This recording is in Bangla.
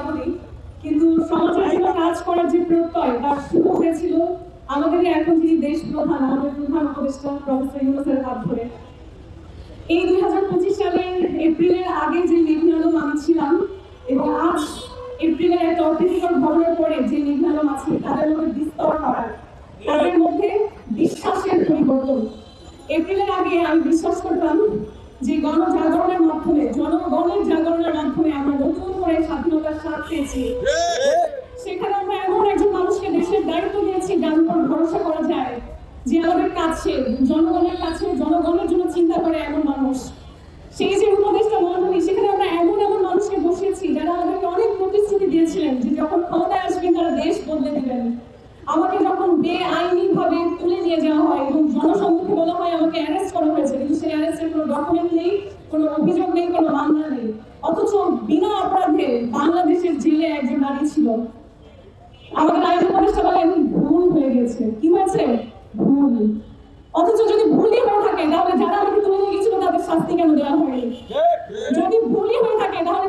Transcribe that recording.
সাধনী কিন্তু সমাজের জন্য কাজ করার যে প্রত্যয়, তার শুরু হয়েছিল আমাদের এখন যিনি দেশ প্রধান, আমাদের প্রধান উপদেষ্টা, প্রফেসর ইউনুসের হাত ধরে। এই দুই হাজার পঁচিশ সালের এপ্রিলের আগে যে মেঘনালম আমি ছিলাম, এবং আজ এপ্রিলের একটা অপ্রীতিকর ঘটনার পরে যে মেঘনালম আছে, তাদের মধ্যে বিস্তর করার তাদের মধ্যে বিশ্বাসের পরিবর্তন। এপ্রিলের আগে আমি বিশ্বাস করতাম যে গণজাগরণের মাধ্যমে, জনগণের জাগরণের স্বাদ পেয়েছি সেখানে আমরা এমন একজন মানুষকে দেশের দায়িত্ব দিয়েছি যার উপর ভরসা করা যায়। যে আমাদের কাছে জনগণের কাছে জনগণের জন্য চিন্তা করে এমন মানুষ। সেই যে উপদেষ্টা মন্ডলী সেখানে আমরা এমন এমন মানুষকে বসিয়েছি যারা আমাদেরকে অনেক প্রতিশ্রুতি দিয়েছিলেন যে যখন ক্ষমতায় আসবেন তারা দেশ বদলে দিবেন। আমাকে যখন বেআইনি ভাবে তুলে নিয়ে যাওয়া হয় এবং জনসম্মুখে বলা হয় আমাকে অ্যারেস্ট করা হয়েছে কিন্তু সেই অ্যারেস্টের কোনো ডকুমেন্ট নেই কোনো অভিযোগ নেই কোনো মামলা নেই। অথচ বিনা অপরাধে বাংলাদেশের জেলে একজন নারী ছিল। আমাদের আইন উপদেষ্টা বলেন ভুল হয়ে গেছে। কি হয়েছে? ভুল। অথচ যদি ভুলই হয়ে থাকে তাহলে যারা আমাকে তুলে নিয়ে গেছিল তাদের শাস্তি কেন দেওয়া হয়নি? যদি ভুলই হয়ে থাকে তাহলে